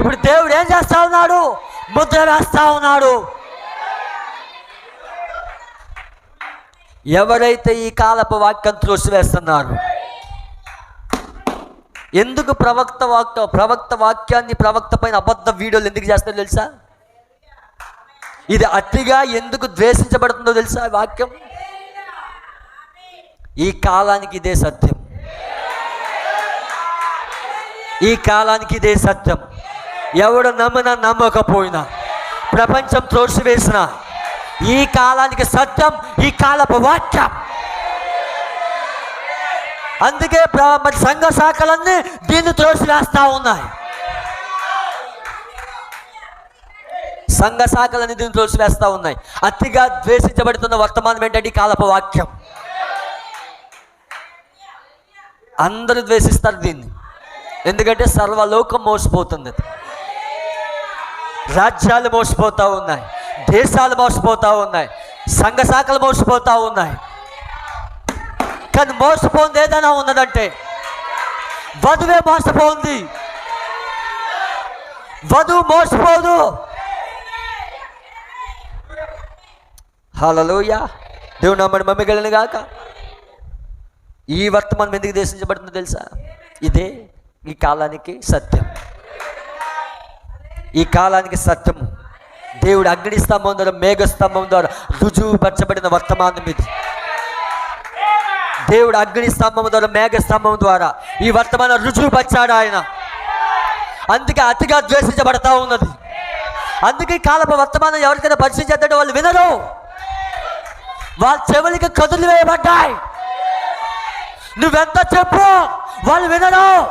ఇప్పుడు దేవుడు ఏం చేస్తా ఉన్నాడు? ముద్ర వేస్తా ఉన్నాడు. ఎవరైతే ఈ కాలపు వాక్యం త్రోసివేస్తున్నారు? ఎందుకు ప్రవక్త వాక్య ప్రవక్త వాక్యాన్ని ప్రవక్త పైన అబద్ధ వీడియోలు ఎందుకు చేస్తారో తెలుసా? ఇది అతిగా ఎందుకు ద్వేషించబడుతుందో తెలుసా వాక్యం? ఈ కాలానికి ఇదే సత్యం. ఈ కాలానికి ఇదే సత్యం. ఎవడు నమ్మినా నమ్మకపోయినా ప్రపంచం త్రోసివేసిన ఈ కాలానికి సత్యం ఈ కాలపు వాక్యం. అందుకే మరి సంఘ శాఖలన్నీ దీన్ని త్రోసివేస్తా ఉన్నాయి. సంఘ శాఖలన్నీ దీన్ని త్రోసివేస్తా ఉన్నాయి. అతిగా ద్వేషించబడుతున్న వర్తమానం ఏంటంటే ఈ కాలపు వాక్యం. అందరూ ద్వేషిస్తారు దీన్ని. ఎందుకంటే సర్వలోకం మోసపోతుంది రాజ్యాలు మోసిపోతూ ఉన్నాయి. దేశాలు మోసపోతూ ఉన్నాయి. సంఘ శాఖలు మోసపోతూ ఉన్నాయి. కానీ మోసపోంది ఏదైనా ఉన్నదంటే వధువే మోసపోంది. వధువు మోసపోదు. హలోయ దేవుడు నమ్మడి మమ్మీ గాక. ఈ వర్తమానం ఎందుకు దేశించబడుతుందో తెలుసా? ఇదే ఈ కాలానికి సత్యం. ఈ కాలానికి సత్యము. దేవుడు అగ్ని స్తంభం ద్వారా మేఘ స్తంభం ద్వారా రుజువుపరచబడిన వర్తమానం ఇది. దేవుడు అగ్ని స్తంభం ద్వారా మేఘ స్తంభం ద్వారా ఈ వర్తమానం రుజువుపరిచాడు ఆయన. అందుకే అతిగా ద్వేషించబడతా ఉన్నది. అందుకే ఈ కాలపు వర్తమానం ఎవరికైనా పరిచయం చేద్దంటే వాళ్ళు వినరు. వాళ్ళ చెవులకి కదులు వేయబడ్డాయి. నువ్వెంత చెప్పు వాళ్ళు వినరు.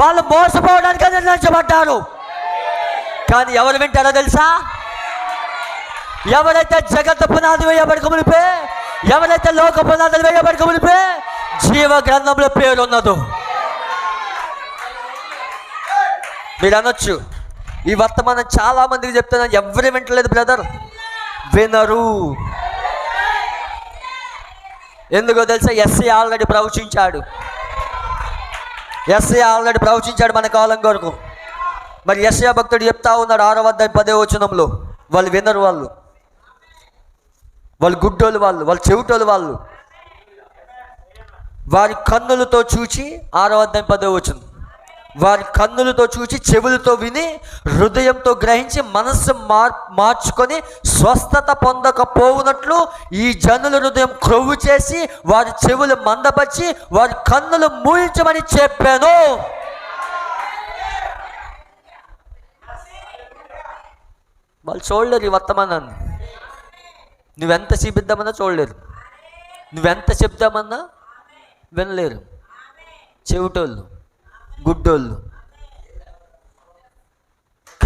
వాళ్ళు మోసపోవడానికి నిర్ణయించబడ్డారు. కానీ ఎవరు వింటారో తెలుసా? ఎవరైతే జగత్ పునాది వేయబడక మునిపే ఎవరైతే లోక పునాదులు వేయబడక మునిపే జీవ గ్రంథంలో పేరు ఉన్నదో మీరు అనొచ్చు. ఈ వర్తమానం చాలా మందికి చెప్తున్నాను ఎవరు వింటలేదు బ్రదర్. వినరు. ఎందుకో తెలుసా? ఎస్సీ ఆల్రెడీ ప్రవచించాడు. ఎస్సీ ఆల్రెడీ ప్రవచించాడు మన కాలం కొరకు. మరి యశయా భక్తుడు చెప్తా ఉన్నాడు ఆరో వద్ద పదే వచనంలో. వాళ్ళు వినరు వాళ్ళు. వాళ్ళు గుడ్డోలు వాళ్ళు వాళ్ళు చెవిటోలు వాళ్ళు. వారి కన్నులతో చూచి ఆరో అధ్యాయం పదో వచనం. వారి కన్నులతో చూచి చెవులతో విని హృదయంతో గ్రహించి మనస్సు మార్ మార్చుకొని స్వస్థత పొందకపోవునట్లు ఈ జనుల హృదయం క్రొవ్వు చేసి వారి చెవులు మందపరిచి వారి కన్నులు మూయించమని చెప్పాను. వాళ్ళు చూడలేరు ఈ వర్తమానాన్ని. నువ్వెంత చూపిద్దామన్నా చూడలేరు. నువ్వెంత చెప్దామన్నా వినలేరు. చెవిటోళ్ళు గుడ్డోళ్ళు.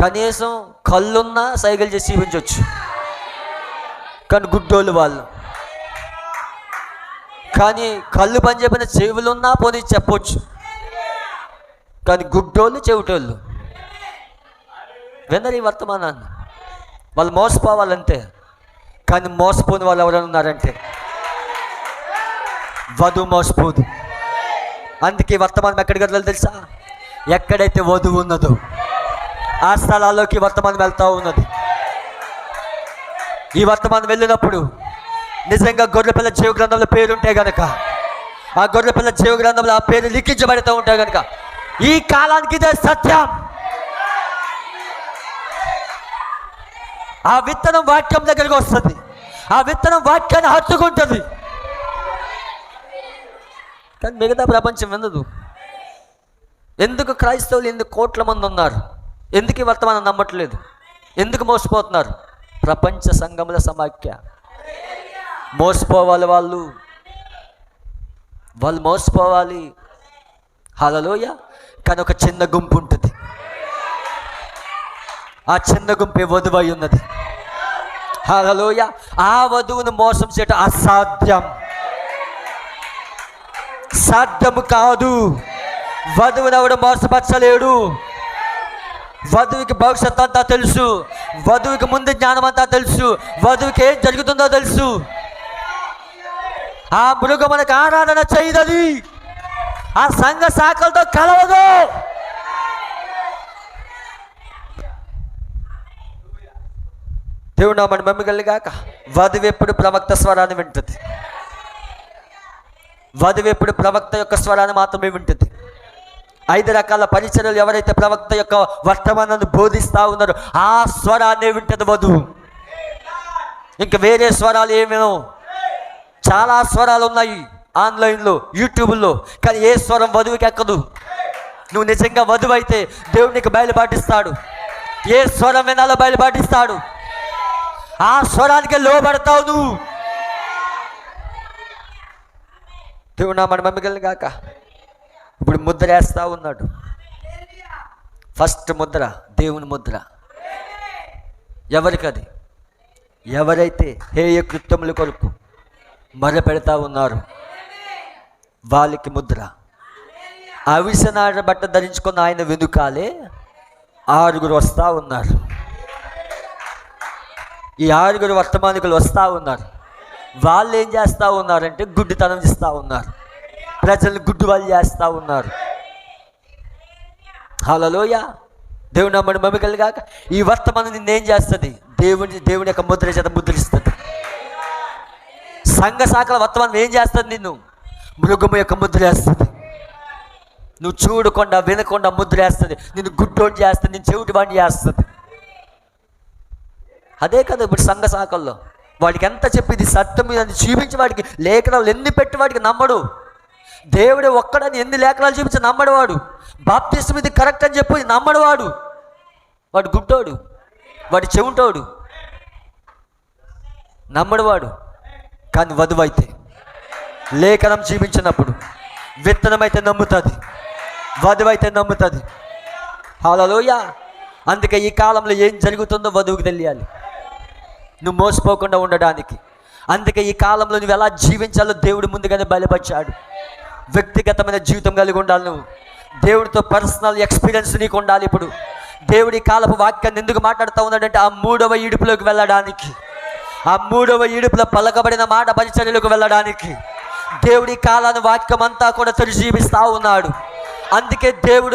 కనీసం కళ్ళున్నా సైకిల్ చేసి చూపించవచ్చు కానీ గుడ్డోళ్ళు వాళ్ళు. కానీ కళ్ళు పని చెప్పిన చెవులున్నా పోనీ చెప్పొచ్చు. కానీ గుడ్డోళ్ళు చెవిటోళ్ళు. వినరు ఈ వర్తమానాన్ని. వాళ్ళు మోసపోవాలంతే కానీ మోసపోని వాళ్ళు ఎవరైనా ఉన్నారంటే? వధువు మోసపోదు. అందుకే వర్తమానం ఎక్కడికి వెళ్ళాలి తెలుసా? ఎక్కడైతే వధువు ఉన్నదో ఆ స్థలాల్లోకి వర్తమానం వెళ్తూ ఉన్నది. ఈ వర్తమానం వెళ్ళినప్పుడు నిజంగా గొర్రెపిల్ల జీవ గ్రంథంలో పేరుంటే గనక ఆ గొర్రెపిల్ల జీవ గ్రంథంలో ఆ పేరు లిఖించబడుతూ ఉంటే గనక ఈ కాలానికి ఇదే సత్యం. ఆ విత్తనం వాక్యం దగ్గరికి వస్తుంది. ఆ విత్తనం వాక్యాన్ని హత్తుకుంటుంది. కానీ మిగతా ప్రపంచం వినదు. ఎందుకు క్రైస్తవులు ఎందుకు కోట్ల మంది ఉన్నారు? ఎందుకు వర్తమానం నమ్మట్లేదు? ఎందుకు మోసపోతున్నారు? ప్రపంచ సంఘముల సమాఖ్య. మోసపోవాలి వాళ్ళు. వాళ్ళు మోసపోవాలి. హలలోయ కానీ ఒక చిన్న గుంపు ఉంటుంది. ఆ చిన్న గుంపే వధువై ఉన్నది హలోయ ఆ వధువును మోసం చేయటం అసాధ్యం. సాధ్యము కాదు. వధువుని ఎవడు మోసపరచలేడు. వధువుకి భవిష్యత్ అంతా తెలుసు. వధువుకి ముందు జ్ఞానం అంతా తెలుసు. వధువుకి ఏం జరుగుతుందో తెలుసు. ఆ మృగమునకు ఆరాధన చేయదది. ఆ సంఘ శాఖలతో కలవదు. దేవుడు మన మమ్మగలిగాక. గాక వధువు ఎప్పుడు ప్రవక్త స్వరాన్ని వింటుంది. వధువు ఎప్పుడు ప్రవక్త యొక్క స్వరాన్ని మాత్రమే వింటుంది. ఐదు రకాల పరిచర్యలు ఎవరైతే ప్రవక్త యొక్క వర్తమానాన్ని బోధిస్తూ ఉన్నారో ఆ స్వరాన్ని వింటుంది వధువు. ఇంకా వేరే స్వరాలు ఏమేనో చాలా స్వరాలు ఉన్నాయి ఆన్లైన్లో యూట్యూబ్లో. కానీ ఏ స్వరం వధువుకి ఎక్కదు. నువ్వు నిజంగా వధువు అయితే దేవుడు నీకు బయలుపాటిస్తాడు. ఏ స్వరం వినాలో బయలుపాటిస్తాడు. ఆ స్వరానికి లోబడతావు నువ్వు. దేవుడు నా మన మమ్మీ కాక ఇప్పుడు ముద్ర వేస్తా ఉన్నాడు. ఫస్ట్ ముద్ర దేవుని ముద్ర. ఎవరికది? ఎవరైతే హేయ కృత్యముల కొరకు మొర పెడతా ఉన్నారు వాళ్ళకి ముద్ర. అవిసనాడ బట్ట ధరించుకున్న ఆయన వెనుకాలే ఆరుగురు వస్తూ ఉన్నారు. ఈ ఆరుగురు వర్తమానికులు వస్తూ ఉన్నారు. వాళ్ళు ఏం చేస్తూ ఉన్నారంటే గుడ్డితనం ఇస్తూ ఉన్నారు. ప్రజలు గుడ్డు వాళ్ళు చేస్తూ ఉన్నారు. హలోయ దేవుడు అమ్మడి మమ్మికలు కాక ఈ వర్తమానం నిన్నేం చేస్తుంది? దేవుని దేవుని యొక్క ముద్ర చేత ముద్రిస్తుంది. సంఘ శాఖల వర్తమానం ఏం చేస్తుంది నిన్ను? మృగము యొక్క ముద్ర వేస్తుంది నువ్వు చూడకుండా వినకుండా ముద్ర వేస్తుంది నిన్ను గుడ్డోని చేస్తుంది నేను చెవిటి వాడిని చేస్తుంది. అదే కదా ఇప్పుడు సంఘ శాఖల్లో. వాడికి ఎంత చెప్పింది సత్యం మీద చూపించి వాడికి లేఖనాలు ఎన్ని పెట్టి వాడికి నమ్మడు. దేవుడే ఒక్కడని ఎన్ని లేఖనాలు చూపించి నమ్మడు వాడు. బాప్తిస్తం ఇది కరెక్ట్ అని చెప్పి నమ్మడు వాడు. వాడు గుడ్డోడు. వాడు చెవుంటోడు. నమ్మడవాడు కానీ వధువైతే లేఖనం జీవించినప్పుడు విత్తనం అయితే నమ్ముతుంది. వధువైతే నమ్ముతుంది. హలోయ అందుకే ఈ కాలంలో ఏం జరుగుతుందో వధువుకి తెలియాలి. నువ్వు మోసపోకుండా ఉండడానికి. అందుకే ఈ కాలంలో నువ్వు ఎలా జీవించాలో దేవుడు ముందుగానే బయలుపరిచాడు. వ్యక్తిగతమైన జీవితం కలిగి ఉండాలి నువ్వు. దేవుడితో పర్సనల్ ఎక్స్పీరియన్స్ నీకు ఉండాలి ఇప్పుడు. దేవుడి కాలపు వాక్యాన్ని ఎందుకు మాట్లాడుతూ ఉన్నాడంటే ఆ మూడవ ఇడుపులోకి వెళ్ళడానికి. ఆ మూడవ ఇడుపులో పలకబడిన మాట పరిచర్యలకు వెళ్ళడానికి. దేవుడి కాలాన్ని వాక్యం అంతా కూడా తెరిచి జీవిస్తూ ఉన్నాడు. అందుకే దేవుడు